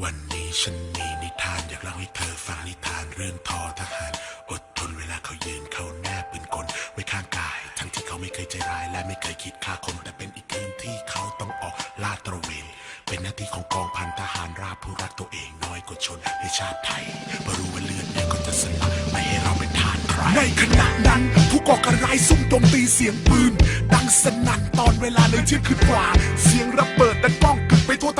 วันนี้ฉันมีนิทานอยากเล่าให้เธอฟังนิทานเรื่องทอทหาร อดทนเวลาเขายืนเขาแนบปืนกลไว้ข้างกาย ทั้งที่เขาไม่เคยใจร้ายและไม่เคยคิดฆ่าคนแต่เป็นอีกคืนที่เขาต้องออกลาดตระเวนเป็นหน้าที่ของกองพันทหารราบผู้รักตัวเองน้อยกว่าชนในชาติไทยเพราะรู้ว่าเลือดเนี่ยก็จะสลักไม่ให้เราเป็นทาสใครในขณะนั้นผู้ก่อการร้ายซุ่มโจมตีเสียงปืน ดังสนั่นตอนเวลาเลยเที่ยงคืนกว่า เสียงระเบิดดังก้อง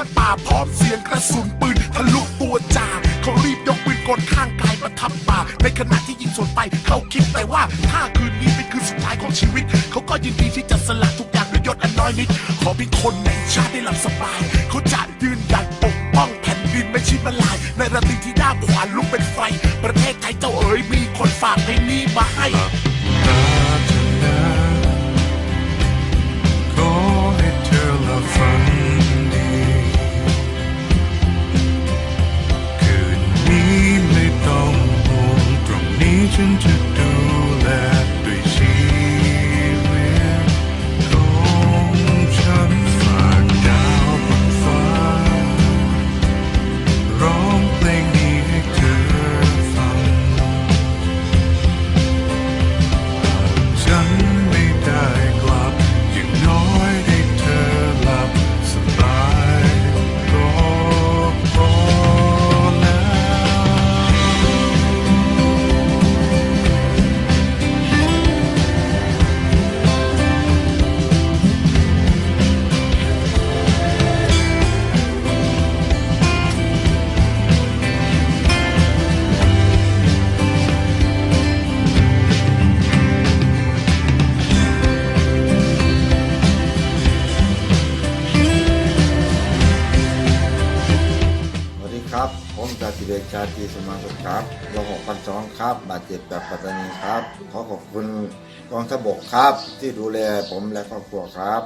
กึกไปทั่วทั้งป่าพร้อมเสียงกระสุนปืนทะลุตัวจ่าเขารีบยกปืนกลข้างกายประทับป่าในขณะที่ยิงสวนไปเขาคิดแต่ว่าถ้าคืนนี้เป็นคืนสุดท้ายของชีวิต เขาก็ยินดีที่จะสละทุกอย่างด้วยยศอันน้อยนิด ขอเพียงคนในชาติได้หลับสบาย เขาจะยืนหยัดปกป้องแผ่นดินไม่ชิดมาลาย ในระดับที่หน้าขวานลุกเป็นไฟ ประเทศไทยเจ้าเอ๋ยมีคนฝากเพลงนี้มาให้ รงนี้ ผมจ่าสิบเอกชาตรีสมาสุขครับรหกพันสองครับ บาดเจ็บจากปัตตานีครับ ขอขอบคุณกองทพบกครับ ที่ดูแลผมและครอบครัวครับ